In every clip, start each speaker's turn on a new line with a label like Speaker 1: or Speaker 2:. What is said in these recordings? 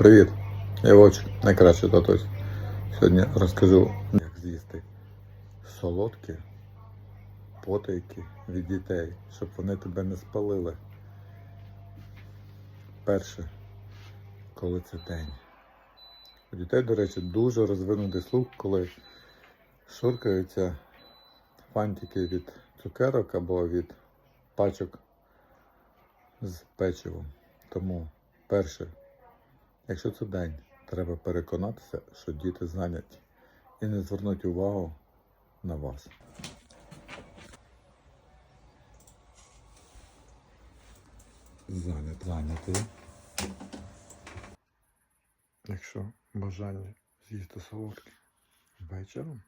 Speaker 1: Привіт! Я Вовчик, найкращий татусь. Сьогодні розкажу, як з'їсти солодкі потайки від дітей, щоб вони тебе не спалили. Перше, коли це день. У дітей, до речі, дуже розвинутий слух, коли шуркаються фантики від цукерок або від пачок з печивом. Тому перше, якщо це день, треба переконатися, що діти зайняті і не звернуть увагу на вас. Зайнят, зайнятий. Якщо бажання з'їсти солодке вечором,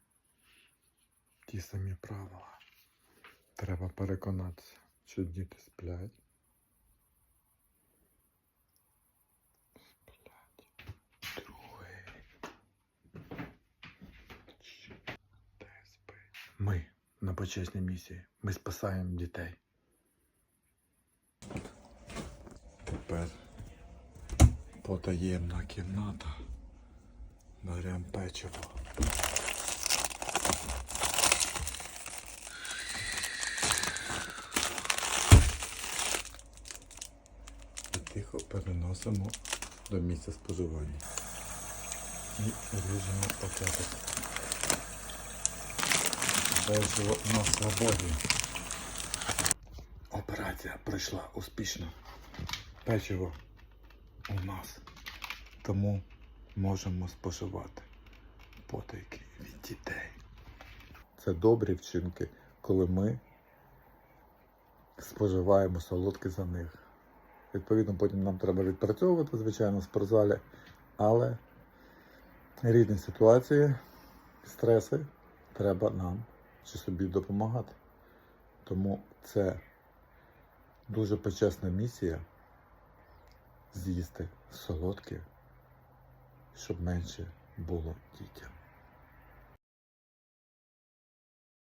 Speaker 1: ті самі правила. Треба переконатися, що діти. Сплять. Ми на почесній місії. Ми спасаємо дітей. Тепер потаємна кімната. Беремо печиво. Тихо переносимо до місця споживання. І ріжемо пакетик. Печиво на свободі. Операція пройшла успішно. Печиво у нас. Тому можемо споживати потайки від дітей. Це добрі вчинки, коли ми споживаємо солодке за них. Відповідно, потім нам треба відпрацьовувати, звичайно, в спортзалі, але різні ситуації, стреси треба нам чи собі допомагати. Тому це дуже почесна місія з'їсти солодке, щоб менше було дітям.